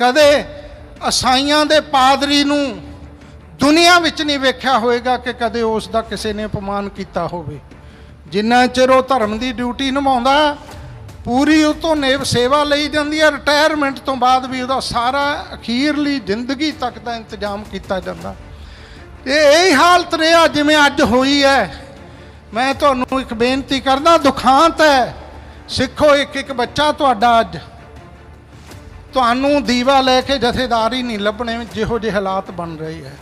ਕਦੇ ਅਸਾਈਆਂ ਦੇ ਪਾਦਰੀ ਨੂੰ ਦੁਨੀਆ ਵਿੱਚ ਨਹੀਂ ਵੇਖਿਆ ਹੋਵੇਗਾ ਕਿ ਕਦੇ ਉਸ ਦਾ ਕਿਸੇ ਨੇ ਅਪਮਾਨ ਕੀਤਾ ਹੋਵੇ। ਜਿੰਨਾ ਚਿਰ ਉਹ ਧਰਮ ਦੀ ਡਿਊਟੀ ਨਿਭਾਉਂਦਾ, ਪੂਰੀ ਉਹ ਤੋਂ ਨੇਵ ਸੇਵਾ ਲਈ ਜਾਂਦੀ ਹੈ ਰਿਟਾਇਰਮੈਂਟ ਤੋਂ ਬਾਅਦ ਵੀ ਉਹਦਾ ਸਾਰਾ ਅਖੀਰਲੀ ਜ਼ਿੰਦਗੀ ਤੱਕ ਦਾ ਇੰਤਜ਼ਾਮ ਕੀਤਾ ਜਾਂਦਾ। ਤੇ ਇਹ ਹਾਲਤ ਰਿਹਾ ਜਿਵੇਂ ਅੱਜ ਹੋਈ ਹੈ। ਮੈਂ ਤੁਹਾਨੂੰ ਇੱਕ ਬੇਨਤੀ ਕਰਦਾ, ਦੁਖਾਂਤ ਹੈ। ਸਿੱਖੋ ਇੱਕ ਇੱਕ ਬੱਚਾ ਤੁਹਾਡਾ ਅੱਜ। ਤੁਹਾਨੂੰ ਦੀਵਾ ਲੈ ਕੇ ਜਥੇਦਾਰ ਹੀ ਨਹੀਂ ਲੱਭਣੇ, ਜਿਹੋ ਜਿਹੇ ਹਾਲਾਤ ਬਣ ਰਹੇ ਹੈ।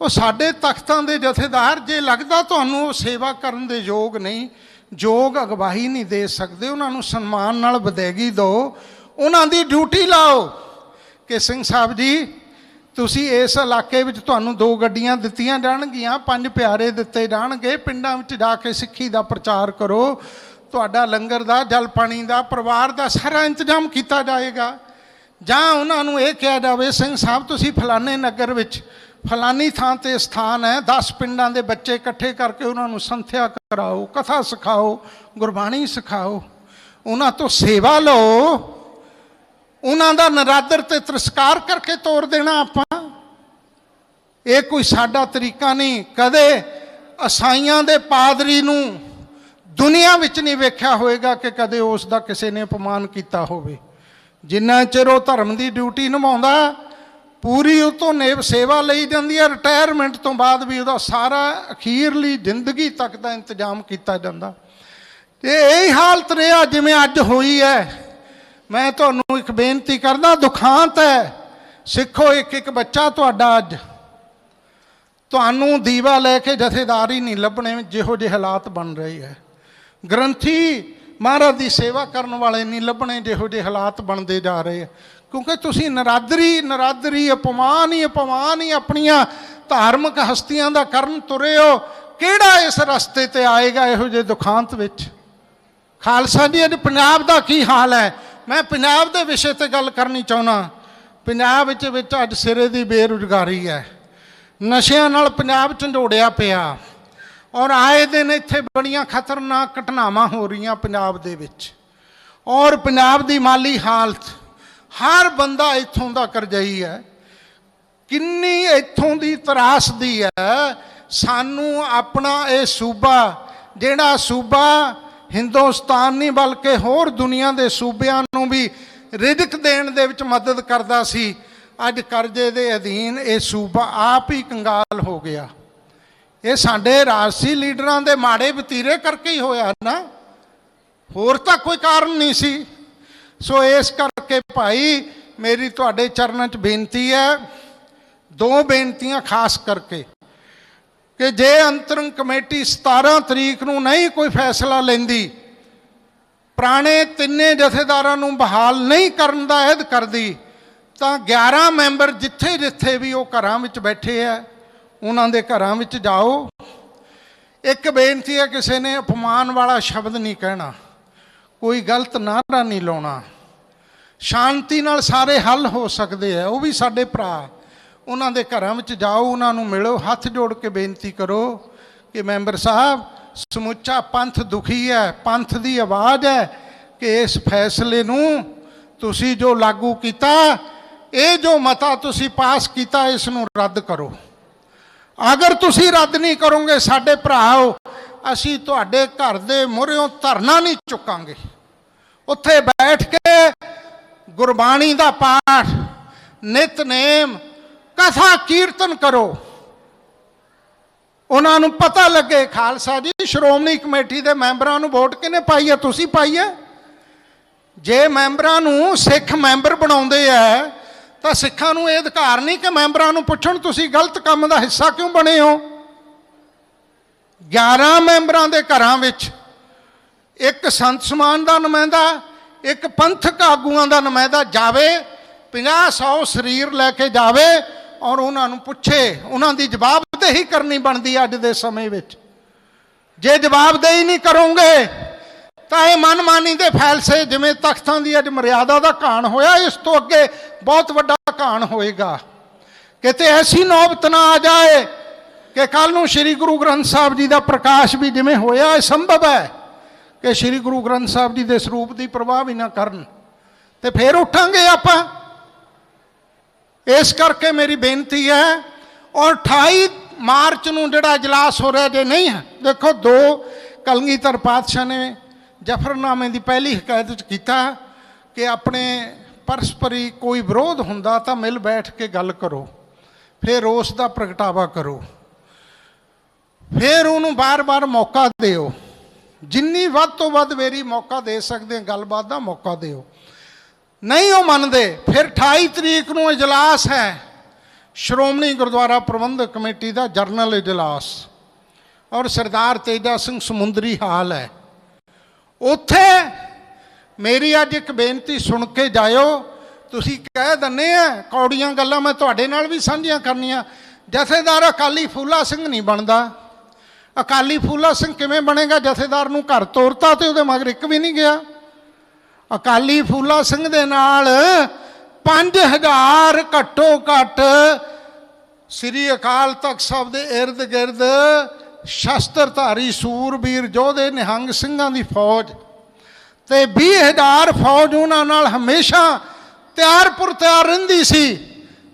ਉਹ ਸਾਡੇ ਤਖਤਾਂ ਦੇ ਜਥੇਦਾਰ, ਜੇ ਲੱਗਦਾ ਤੁਹਾਨੂੰ ਉਹ ਸੇਵਾ ਕਰਨ ਦੇ ਯੋਗ ਨਹੀਂ, ਯੋਗ ਅਗਵਾਈ ਨਹੀਂ ਦੇ ਸਕਦੇ, ਉਹਨਾਂ ਨੂੰ ਸਨਮਾਨ ਨਾਲ ਵਿਦਾਇਗੀ ਦਿਓ ਉਹਨਾਂ ਦੀ ਡਿਊਟੀ ਲਾਓ। ਕਿ ਸਿੰਘ ਸਾਹਿਬ ਜੀ, ਤੁਸੀਂ ਇਸ ਇਲਾਕੇ ਵਿੱਚ ਤੁਹਾਨੂੰ ਦੋ ਗੱਡੀਆਂ ਦਿੱਤੀਆਂ ਜਾਣਗੀਆਂ, ਪੰਜ ਪਿਆਰੇ ਦਿੱਤੇ ਜਾਣਗੇ। ਪਿੰਡਾਂ ਵਿੱਚ ਜਾ ਕੇ ਸਿੱਖੀ ਦਾ ਪ੍ਰਚਾਰ ਕਰੋ। ਤੁਹਾਡਾ ਲੰਗਰ ਦਾ, ਜਲ ਪਾਣੀ ਦਾ, ਪਰਿਵਾਰ ਦਾ ਸਾਰਾ ਇੰਤਜ਼ਾਮ ਕੀਤਾ ਜਾਏਗਾ। ਜਾਂ ਉਹਨਾਂ ਨੂੰ ਇਹ ਕਿਹਾ ਜਾਵੇ, ਸਿੰਘ ਸਾਹਿਬ, ਤੁਸੀਂ ਫਲਾਣੇ ਨਗਰ ਵਿੱਚ ਫਲਾਨੀ ਥਾਂ ਤੇ ਸਥਾਨ ਹੈ 10 ਪਿੰਡਾਂ ਦੇ ਬੱਚੇ ਇਕੱਠੇ ਕਰਕੇ ਉਹਨਾਂ ਨੂੰ ਸੰਥਿਆ ਕਰਾਓ, ਕਥਾ ਸਿਖਾਓ, ਗੁਰਬਾਣੀ ਸਿਖਾਓ, ਉਹਨਾਂ ਤੋਂ ਸੇਵਾ ਲਓ, ਉਹਨਾਂ ਦਾ ਨਰਾਦਰ ਤੇ ਤਿਰਸਕਾਰ ਕਰਕੇ ਤੋਰ ਦੇਣਾ ਆਪਾਂ। ਇਹ ਕੋਈ ਸਾਡਾ ਤਰੀਕਾ ਨਹੀਂ, ਕਦੇ ਅਸਾਈਆਂ ਦੇ ਪਾਦਰੀ ਨੂੰ ਦੁਨੀਆ ਵਿੱਚ ਨਹੀਂ ਵੇਖਿਆ ਹੋਵੇਗਾ ਕਿ ਕਦੇ ਉਸ ਦਾ ਕਿਸੇ ਨੇ ਅਪਮਾਨ ਕੀਤਾ ਹੋਵੇ। ਜਿੰਨਾ ਚਿਰ ਉਹ ਧਰਮ ਦੀ ਡਿਊਟੀ ਨਿਭਾਉਂਦਾ, ਪੂਰੀ ਉਹ ਤੋਂ ਨੇਵ ਸੇਵਾ ਲਈ ਜਾਂਦੀ ਹੈ ਰਿਟਾਇਰਮੈਂਟ ਤੋਂ ਬਾਅਦ ਵੀ ਉਹਦਾ ਸਾਰਾ ਅਖੀਰਲੀ ਜ਼ਿੰਦਗੀ ਤੱਕ ਦਾ ਇੰਤਜ਼ਾਮ ਕੀਤਾ ਜਾਂਦਾ। ਤੇ ਇਹ ਹਾਲਤ ਰਿਹਾ ਜਿਵੇਂ ਅੱਜ ਹੋਈ ਹੈ। ਮੈਂ ਤੁਹਾਨੂੰ ਇੱਕ ਬੇਨਤੀ ਕਰਦਾ, ਦੁਖਾਂਤ ਹੈ। ਸਿੱਖੋ ਇੱਕ ਇੱਕ ਬੱਚਾ ਤੁਹਾਡਾ ਅੱਜ। ਤੁਹਾਨੂੰ ਦੀਵਾ ਲੈ ਕੇ ਜਥੇਦਾਰ ਹੀ ਨਹੀਂ ਲੱਭਣੇ, ਜਿਹੋ ਜਿਹੇ ਹਾਲਾਤ ਬਣ ਰਹੇ ਹੈ। ਗ੍ਰੰਥੀ ਮਹਾਰਾਜ ਦੀ ਸੇਵਾ ਕਰਨ ਵਾਲੇ ਨਹੀਂ ਲੱਭਣੇ ਜਿਹੋ ਜਿਹੇ ਹਾਲਾਤ ਬਣਦੇ ਜਾ ਰਹੇ ਹੈ ਕਿਉਂਕਿ ਤੁਸੀਂ ਨਰਾਦਰੀ ਨਰਾਦਰੀ ਅਪਮਾਨ ਹੀ ਅਪਮਾਨ ਹੀ ਆਪਣੀਆਂ ਧਾਰਮਿਕ ਹਸਤੀਆਂ ਦਾ ਕਰਨ ਤੁਰੇ ਹੋ ਕਿਹੜਾ ਇਸ ਰਸਤੇ ਤੇ ਆਏਗਾ ਇਹੋ ਜਿਹੇ ਦੁਖਾਂਤ ਵਿੱਚ? ਖਾਲਸਾ ਜੀ, ਅੱਜ ਪੰਜਾਬ ਦਾ ਕੀ ਹਾਲ ਹੈ? ਮੈਂ ਪੰਜਾਬ ਦੇ ਵਿਸ਼ੇ ਤੇ ਗੱਲ ਕਰਨੀ ਚਾਹੁੰਦਾ। ਪੰਜਾਬ ਵਿੱਚ ਵਿੱਚ ਅੱਜ ਸਿਰੇ ਦੀ ਬੇਰੁਜ਼ਗਾਰੀ ਹੈ। ਨਸ਼ਿਆਂ ਨਾਲ ਪੰਜਾਬ ਝੰਡੋੜਿਆ ਪਿਆ। ਔਰ ਆਏ ਦਿਨ ਇੱਥੇ ਬੜੀਆਂ ਖਤਰਨਾਕ ਘਟਨਾਵਾਂ ਹੋ ਰਹੀਆਂ ਪੰਜਾਬ ਦੇ ਵਿੱਚ। ਔਰ ਪੰਜਾਬ ਦੀ ਮਾਲੀ ਹਾਲਤ ਹਰ ਬੰਦਾ ਇੱਥੋਂ ਦਾ ਕਰਜ਼ਈ ਹੈ। ਕਿੰਨੀ ਇੱਥੋਂ ਦੀ ਤਰਾਸਦੀ ਹੈ। ਸਾਨੂੰ ਆਪਣਾ ਇਹ ਸੂਬਾ, ਜਿਹੜਾ ਸੂਬਾ ਹਿੰਦੁਸਤਾਨ ਨਹੀਂ ਬਲਕਿ ਹੋਰ ਦੁਨੀਆ ਦੇ ਸੂਬਿਆਂ ਨੂੰ ਵੀ ਰਿਦਕ ਦੇਣ ਦੇ ਵਿੱਚ ਮਦਦ ਕਰਦਾ ਸੀ, ਅੱਜ ਕਰਜ਼ੇ ਦੇ ਅਧੀਨ ਇਹ ਸੂਬਾ ਆਪ ਹੀ ਕੰਗਾਲ ਹੋ ਗਿਆ। ਇਹ ਸਾਡੇ ਰਾਜਸੀ ਲੀਡਰਾਂ ਦੇ ਮਾੜੇ ਵਤੀਰੇ ਕਰਕੇ ਹੀ ਹੋਇਆ ਨਾ। ਹੋਰ ਤਾਂ ਕੋਈ ਕਾਰਨ ਨਹੀਂ ਸੀ। ਸੋ ਇਸ ਕਰਕੇ ਭਾਈ ਮੇਰੀ ਤੁਹਾਡੇ ਚਰਨਾਂ 'ਚ ਬੇਨਤੀ ਹੈ, ਦੋ ਬੇਨਤੀਆਂ ਖਾਸ ਕਰਕੇ ਕਿ ਜੇ ਅੰਤਰੰਗ ਕਮੇਟੀ 17 ਤਰੀਕ ਨੂੰ ਨਹੀਂ ਕੋਈ ਫੈਸਲਾ ਲੈਂਦੀ, ਪੁਰਾਣੇ ਤਿੰਨੇ ਜਥੇਦਾਰਾਂ ਨੂੰ ਬਹਾਲ ਨਹੀਂ ਕਰਨ ਦਾ ਅਹਿਦ ਕਰਦੀ, ਤਾਂ 11 ਮੈਂਬਰ ਜਿੱਥੇ ਜਿੱਥੇ ਵੀ ਉਹ ਘਰਾਂ ਵਿੱਚ ਬੈਠੇ ਆ ਉਹਨਾਂ ਦੇ ਘਰਾਂ ਵਿੱਚ ਜਾਓ। ਇੱਕ ਬੇਨਤੀ ਹੈ, ਕਿਸੇ ਨੇ ਅਪਮਾਨ ਵਾਲਾ ਸ਼ਬਦ ਨਹੀਂ ਕਹਿਣਾ। ਕੋਈ ਗਲਤ ਨਾਰਾ ਨਹੀਂ ਲਾਉਣਾ। ਸ਼ਾਂਤੀ ਨਾਲ ਸਾਰੇ ਹੱਲ ਹੋ ਸਕਦੇ ਆ ਉਹ ਵੀ ਸਾਡੇ ਭਰਾ। ਉਹਨਾਂ ਦੇ ਘਰਾਂ ਵਿੱਚ ਜਾਓ, ਉਹਨਾਂ ਨੂੰ ਮਿਲੋ, ਹੱਥ ਜੋੜ ਕੇ ਬੇਨਤੀ ਕਰੋ ਕਿ ਮੈਂਬਰ ਸਾਹਿਬ, ਸਮੁੱਚਾ ਪੰਥ ਦੁਖੀ ਹੈ, ਪੰਥ ਦੀ ਆਵਾਜ਼ ਹੈ ਕਿ ਇਸ ਫੈਸਲੇ ਨੂੰ ਤੁਸੀਂ ਜੋ ਲਾਗੂ ਕੀਤਾ, ਇਹ ਜੋ ਮਤਾ ਤੁਸੀਂ ਪਾਸ ਕੀਤਾ, ਇਸ ਨੂੰ ਰੱਦ ਕਰੋ। ਅਗਰ ਤੁਸੀਂ ਰੱਦ ਨਹੀਂ ਕਰੋਗੇ, ਸਾਡੇ ਭਰਾਓ, ਅਸੀਂ ਤੁਹਾਡੇ ਘਰ ਦੇ ਮੂਹਰਿਓਂ ਧਰਨਾ ਨਹੀਂ ਚੁੱਕਾਂਗੇ। ਉੱਥੇ ਬੈਠ ਕੇ ਗੁਰਬਾਣੀ ਦਾ ਪਾਠ ਨਿਤਨੇਮ ਕਥਾ ਕੀਰਤਨ ਕਰੋ। ਉਹਨਾਂ ਨੂੰ ਪਤਾ ਲੱਗੇ, ਖਾਲਸਾ ਜੀ, ਸ਼੍ਰੋਮਣੀ ਕਮੇਟੀ ਦੇ ਮੈਂਬਰਾਂ ਨੂੰ ਵੋਟ ਕਿਹਨੇ ਪਾਈ ਹੈ? ਤੁਸੀਂ ਪਾਈ ਹੈ? ਜੇ ਮੈਂਬਰਾਂ ਨੂੰ ਸਿੱਖ ਮੈਂਬਰ ਬਣਾਉਂਦੇ ਆ ਤਾਂ ਸਿੱਖਾਂ ਨੂੰ ਇਹ ਅਧਿਕਾਰ ਨਹੀਂ ਕਿ ਮੈਂਬਰਾਂ ਨੂੰ ਪੁੱਛਣ, ਤੁਸੀਂ ਗਲਤ ਕੰਮ ਦਾ ਹਿੱਸਾ ਕਿਉਂ ਬਣੇ ਹੋ? 11 ਮੈਂਬਰਾਂ ਦੇ ਘਰਾਂ ਵਿੱਚ ਇੱਕ ਸੰਤ ਸਮਾਨ ਦਾ ਨੁਮਾਇੰਦਾ, ਇੱਕ ਪੰਥਕ ਆਗੂਆਂ ਦਾ ਨੁਮਾਇੰਦਾ ਜਾਵੇ 50 100 ਸਰੀਰ ਲੈ ਕੇ ਜਾਵੇ ਔਰ ਉਹਨਾਂ ਨੂੰ ਪੁੱਛੇ, ਉਹਨਾਂ ਦੀ ਜਵਾਬਦੇਹੀ ਕਰਨੀ ਬਣਦੀ ਅੱਜ ਦੇ ਸਮੇਂ ਵਿੱਚ। ਜੇ ਜਵਾਬਦੇਹੀ ਨਹੀਂ ਕਰੋਗੇ ਤਾਂ ਇਹ ਮਨਮਾਨੀ ਦੇ ਫੈਲਸੇ ਜਿਵੇਂ ਤਖਤਾਂ ਦੀ ਅੱਜ ਮਰਿਆਦਾ ਦਾ ਘਾਣ ਹੋਇਆ, ਇਸ ਤੋਂ ਅੱਗੇ ਬਹੁਤ ਵੱਡਾ ਘਾਣ ਹੋਏਗਾ। ਕਿਤੇ ਐਸੀ ਨੌਬਤ ਨਾ ਆ ਜਾਏ ਕਿ ਕੱਲ ਨੂੰ ਸ੍ਰੀ ਗੁਰੂ ਗ੍ਰੰਥ ਸਾਹਿਬ ਜੀ ਦਾ ਪ੍ਰਕਾਸ਼ ਵੀ ਜਿਵੇਂ ਹੋਇਆ, ਇਹ ਸੰਭਵ ਹੈ ਕਿ ਸ੍ਰੀ ਗੁਰੂ ਗ੍ਰੰਥ ਸਾਹਿਬ ਜੀ ਦੇ ਸਰੂਪ ਦੀ ਪ੍ਰਵਾਹ ਵੀ ਨਾ ਕਰਨ। ਤੇ ਫੇਰ ਉੱਠਾਂਗੇ ਆਪਾਂ। ਇਸ ਕਰਕੇ ਮੇਰੀ ਬੇਨਤੀ ਹੈ, ਔਰ 28 ਮਾਰਚ ਨੂੰ ਜਿਹੜਾ ਇਜਲਾਸ ਹੋ ਰਿਹਾ, ਜੇ ਨਹੀਂ ਹੈ, ਦੇਖੋ ਦੋ ਕਲਗੀਧਰ ਪਾਤਸ਼ਾਹ ਨੇ ਜਫਰਨਾਮੇ ਦੀ ਪਹਿਲੀ ਹਕਾਇਤ ਵਿੱਚ ਕੀਤਾ ਕਿ ਆਪਣੇ ਪਰਸਪਰੀ ਕੋਈ ਵਿਰੋਧ ਹੁੰਦਾ ਤਾਂ ਮਿਲ ਬੈਠ ਕੇ ਗੱਲ ਕਰੋ, ਫਿਰ ਉਸ ਦਾ ਪ੍ਰਗਟਾਵਾ ਕਰੋ। ਫਿਰ ਉਹਨੂੰ ਬਾਰ-ਬਾਰ ਮੌਕਾ ਦਿਓ। ਜਿੰਨੀ ਵੱਧ ਤੋਂ ਵੱਧ ਵੇਰੀ ਮੌਕਾ ਦੇ ਸਕਦੇ, ਗੱਲਬਾਤ ਦਾ ਮੌਕਾ ਦਿਓ। ਨਹੀਂ ਉਹ ਮੰਨਦੇ, ਫਿਰ 28 ਤਰੀਕ ਨੂੰ ਇਜਲਾਸ ਹੈ। ਸ਼੍ਰੋਮਣੀ ਗੁਰਦੁਆਰਾ ਪ੍ਰਬੰਧਕ ਕਮੇਟੀ ਦਾ ਜਰਨਲ ਇਜਲਾਸ। ਔਰ ਸਰਦਾਰ ਤੇਜਾ ਸਿੰਘ ਸਮੁੰਦਰੀ ਹਾਲ ਹੈ। ਉੱਥੇ ਮੇਰੀ ਅੱਜ ਇੱਕ ਬੇਨਤੀ ਸੁਣ ਕੇ ਜਾਇਓ। ਤੁਸੀਂ ਕਹਿ ਦੰਨੇ ਆ, ਕੌੜੀਆਂ ਗੱਲਾਂ ਮੈਂ ਤੁਹਾਡੇ ਨਾਲ ਵੀ ਸਾਂਝੀਆਂ ਕਰਨੀਆਂ। ਜਥੇਦਾਰ ਅਕਾਲੀ ਫੂਲਾ ਸਿੰਘ ਨਹੀਂ ਬਣਦਾ। ਅਕਾਲੀ ਫੂਲਾ ਸਿੰਘ ਕਿਵੇਂ ਬਣੇਗਾ? ਜਥੇਦਾਰ ਨੂੰ ਘਰ ਤੋਰਤਾ ਤੇ ਉਹਦੇ ਮਗਰ ਇੱਕ ਵੀ ਨਹੀਂ ਗਿਆ। ਅਕਾਲੀ ਫੂਲਾ ਸਿੰਘ ਦੇ ਨਾਲ 5000 ਘੱਟੋ ਘੱਟ ਸ੍ਰੀ ਅਕਾਲ ਤਖਤ ਸਾਹਿਬ ਦੇ ਇਰਦ ਗਿਰਦ ਸ਼ਸਤਰਧਾਰੀ ਸੂਰਬੀਰ ਯੋਧੇ ਨਿਹੰਗ ਸਿੰਘਾਂ ਦੀ ਫੌਜ ਤੇ 20000 ਫੌਜ ਉਹਨਾਂ ਨਾਲ ਹਮੇਸ਼ਾ ਤਿਆਰ ਪੁਰ ਤਿਆਰ ਰਹਿੰਦੀ ਸੀ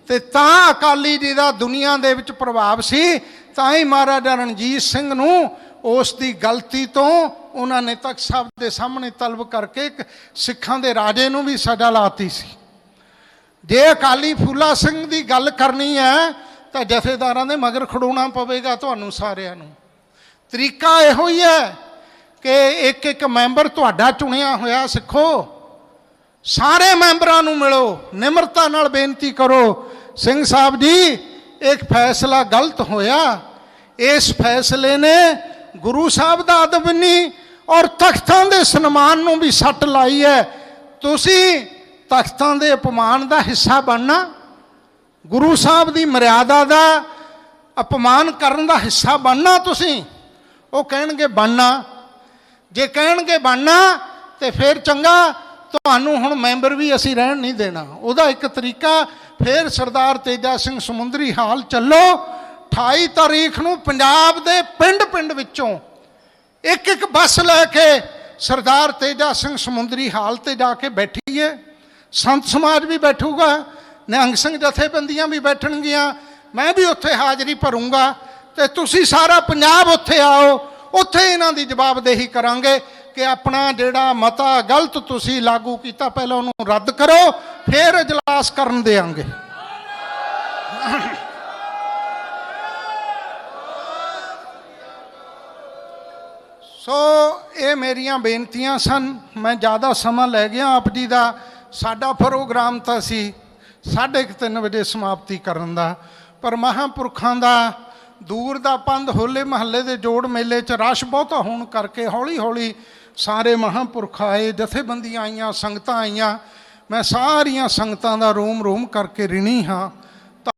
ਤੇ ਤਾਂ ਅਕਾਲੀ ਜੀ ਦਾ ਦੁਨੀਆ ਦੇ ਵਿੱਚ ਪ੍ਰਭਾਵ ਸੀ, ਤਾਂ ਹੀ ਮਹਾਰਾਜਾ ਰਣਜੀਤ ਸਿੰਘ ਨੂੰ ਉਸ ਦੀ ਗਲਤੀ ਤੋਂ ਉਹਨਾਂ ਨੇ ਤਖਤ ਸਾਹਿਬ ਦੇ ਸਾਹਮਣੇ ਤਲਬ ਕਰਕੇ ਸਿੱਖਾਂ ਦੇ ਰਾਜੇ ਨੂੰ ਵੀ ਸਜ਼ਾ ਲਾਤੀ ਸੀ। ਜੇ ਅਕਾਲੀ ਫੂਲਾ ਸਿੰਘ ਦੀ ਗੱਲ ਕਰਨੀ ਹੈ ਤਾਂ ਜਥੇਦਾਰਾਂ ਦੇ ਮਗਰ ਖੜੋਣਾ ਪਵੇਗਾ ਤੁਹਾਨੂੰ ਸਾਰਿਆਂ ਨੂੰ। ਤਰੀਕਾ ਇਹੋ ਹੀ ਹੈ ਕਿ ਇੱਕ ਇੱਕ ਮੈਂਬਰ ਤੁਹਾਡਾ ਚੁਣਿਆ ਹੋਇਆ ਸਿੱਖੋ। ਸਾਰੇ ਮੈਂਬਰਾਂ ਨੂੰ ਮਿਲੋ, ਨਿਮਰਤਾ ਨਾਲ ਬੇਨਤੀ ਕਰੋ। ਸਿੰਘ ਸਾਹਿਬ ਜੀ, ਇੱਕ ਫੈਸਲਾ ਗਲਤ ਹੋਇਆ। ਇਸ ਫੈਸਲੇ ਨੇ ਗੁਰੂ ਸਾਹਿਬ ਦਾ ਅਦਬ ਨਹੀਂ ਔਰ ਤਖਤਾਂ ਦੇ ਸਨਮਾਨ ਨੂੰ ਵੀ ਸੱਟ ਲਾਈ ਹੈ। ਤੁਸੀਂ ਤਖਤਾਂ ਦੇ ਅਪਮਾਨ ਦਾ ਹਿੱਸਾ ਬਣਨਾ। ਗੁਰੂ ਸਾਹਿਬ ਦੀ ਮਰਿਆਦਾ ਦਾ ਅਪਮਾਨ ਕਰਨ ਦਾ ਹਿੱਸਾ ਬਣਨਾ ਤੁਸੀਂ? ਉਹ ਕਹਿਣਗੇ, ਬਣਨਾ। ਜੇ ਕਹਿਣਗੇ, ਬਣਨਾ, ਤੇ ਫਿਰ ਚੰਗਾ, ਤੁਹਾਨੂੰ ਹੁਣ ਮੈਂਬਰ ਵੀ ਅਸੀਂ ਰਹਿਣ ਨਹੀਂ ਦੇਣਾ। ਉਹਦਾ ਇੱਕ ਤਰੀਕਾ, ਫਿਰ ਸਰਦਾਰ ਤੇਜਾ ਸਿੰਘ ਸਮੁੰਦਰੀ ਹਾਲ ਚੱਲੋ। 28 ਤਾਰੀਖ ਨੂੰ ਪੰਜਾਬ ਦੇ ਪਿੰਡ-ਪਿੰਡ ਵਿੱਚੋਂ ਇੱਕ ਇੱਕ ਬੱਸ ਲੈ ਕੇ ਸਰਦਾਰ ਤੇਜਾ ਸਿੰਘ ਸਮੁੰਦਰੀ ਹਾਲ ਤੇ ਜਾ ਕੇ ਬੈਠੀਏ। ਸੰਤ ਸਮਾਜ ਵੀ ਬੈਠੂਗਾ। ਨਿਹੰਗ ਸਿੰਘ ਜਥੇਬੰਦੀਆਂ ਵੀ ਬੈਠਣਗੀਆਂ, ਮੈਂ ਵੀ ਉੱਥੇ ਹਾਜ਼ਰੀ ਭਰੂੰਗਾ ਤੇ ਤੁਸੀਂ ਸਾਰਾ ਪੰਜਾਬ ਉੱਥੇ ਆਓ, ਉੱਥੇ ਇਹਨਾਂ ਦੀ ਜਵਾਬਦੇਹੀ ਕਰਾਂਗੇ ਕਿ ਆਪਣਾ ਜਿਹੜਾ ਮਤਾ ਗਲਤ ਤੁਸੀਂ ਲਾਗੂ ਕੀਤਾ, ਪਹਿਲਾਂ ਉਹਨੂੰ ਰੱਦ ਕਰੋ, ਫਿਰ ਇਜਲਾਸ ਕਰਨ ਦੇਾਂਗੇ ਸੋ ਇਹ ਮੇਰੀਆਂ ਬੇਨਤੀਆਂ ਸਨ, ਮੈਂ ਜ਼ਿਆਦਾ ਸਮਾਂ ਲੈ ਗਿਆ ਆਪ ਜੀ ਦਾ, ਸਾਡਾ ਪ੍ਰੋਗਰਾਮ ਤਾਂ ਸੀ 3:30 ਵਜੇ ਸਮਾਪਤੀ ਕਰਨ ਦਾ, ਪਰ ਮਹਾਂਪੁਰਖਾਂ ਦਾ ਦੂਰ ਦਾ ਪੰਧ ਹੋਲੇ ਮਹੱਲੇ ਦੇ ਜੋੜ ਮੇਲੇ 'ਚ ਰਸ਼ ਬਹੁਤਾ ਹੋਣ ਕਰਕੇ ਹੌਲੀ ਹੌਲੀ ਸਾਰੇ ਮਹਾਂਪੁਰਖ ਆਏ, ਜਥੇਬੰਦੀਆਂ ਆਈਆਂ, ਸੰਗਤਾਂ ਆਈਆਂ। ਮੈਂ ਸਾਰੀਆਂ ਸੰਗਤਾਂ ਦਾ ਰੂਮ ਰੂਮ ਕਰਕੇ ਰਿਣੀ ਹਾਂ।